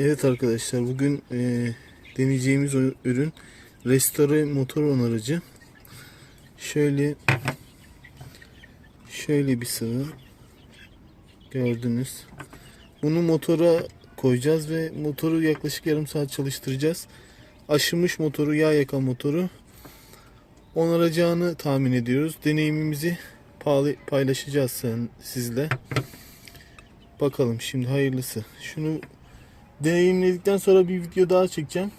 Evet arkadaşlar bugün e, deneyeceğimiz ürün restore motor onarıcı. Şöyle şöyle bir sıvı gördünüz. Bunu motora koyacağız ve motoru yaklaşık yarım saat çalıştıracağız. Aşınmış motoru, yağ yakan motoru onaracağını tahmin ediyoruz. Deneyimimizi paylaşacağız sizle. Bakalım şimdi hayırlısı. Şunu deneyimledikten sonra bir video daha çekeceğim.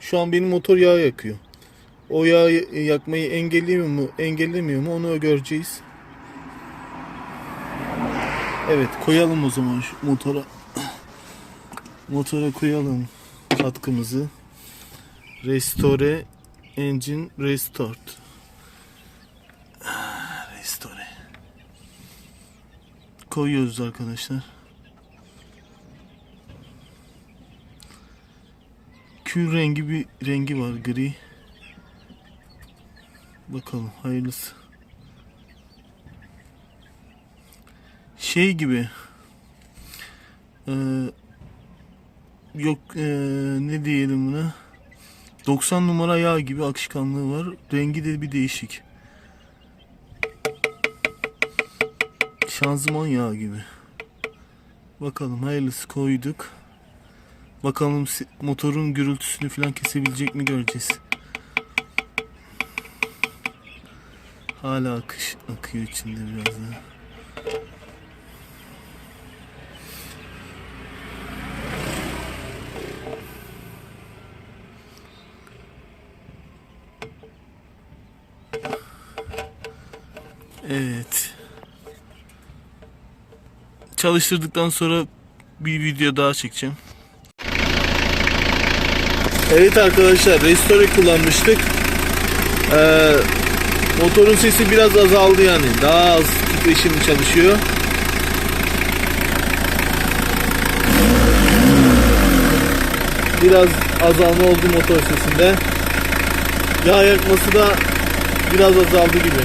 Şu an benim motor yağ yakıyor. O yağ yakmayı engelliyor mu, engellemiyor mu onu göreceğiz. Evet, koyalım o zaman şu motora. Motora koyalım katkımızı. Restore Engine Restored. Restore. Koyuyoruz arkadaşlar. Kül rengi bir rengi var gri. Bakalım hayırlısı. Şey gibi. Eee yok eee, ne diyelim buna? 90 numara yağ gibi akışkanlığı var. Rengi de bir değişik. Şanzıman yağı gibi. Bakalım hayırlısı koyduk. Bakalım motorun gürültüsünü falan kesebilecek mi göreceğiz. Hala akış akıyor içinde biraz daha. Evet. Çalıştırdıktan sonra bir video daha çekeceğim. Evet arkadaşlar restore kullanmıştık. Ee, motorun sesi biraz azaldı yani. Daha az titreşim çalışıyor. Biraz azalma oldu motor sesinde. Yağ yakması da biraz azaldı gibi.